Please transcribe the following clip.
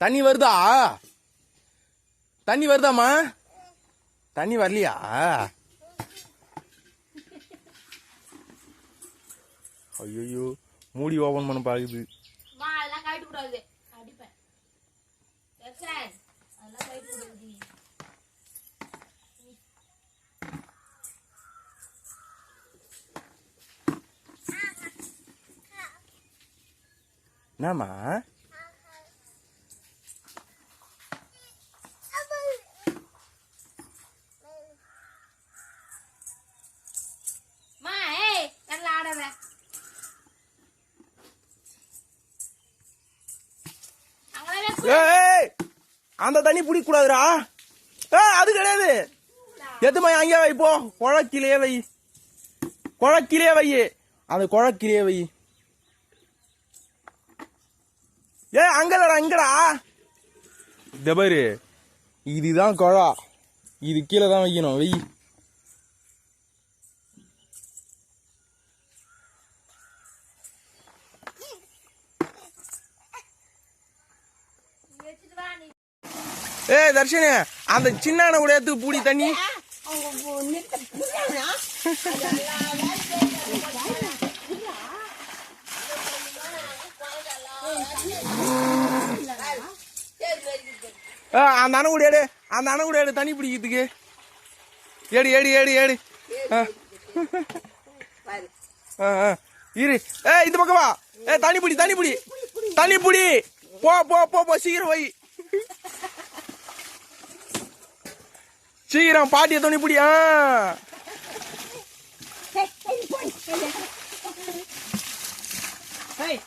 தண்ணி வருதா? தண்ணி வருதாம்மா? தண்ணி வரலையா? ஐயோ மூடி ஓபன் பண்ண பாக்குது. அதெல்லாம் கழட்ட அடிப்பேன். அதெல்லாம் கழட்ட கூடாது. என்னம்மா? அந்த தண்ணி பிடிக்க கூடாதுடா ஏ அது கிடையாது. எதுமா அங்கே வை போ. குழக்கிலே வை. குழக்கிலே வை. அந்த குழக்கிலே வை. ஏ அங்கடா அங்கடா இந்த பாரு. இதுதான் குழா இது கீழே தான் வைக்கணும். வை. வச்சுட்டு வா நீ ஏய் தர்ஷனே அந்த சின்ன கூட எடுத்து பூடி தண்ணி. அந்த அணை கூட எடு அந்த அணை கூட எடு தண்ணி பிடிக்கிறதுக்கு. ஏடு ஏடு ஏடு ஏடு. ஆ. ஆ, இரு. ஏ இந்த பக்கம் வா. ஏ தண்ணி பிடி தண்ணி பிடி. தண்ணி பிடி. போ போ போ போ. சீக்கிரம் வை. சீக்கிரம் பாட்டிய துணி பிடி. ஆ. hey.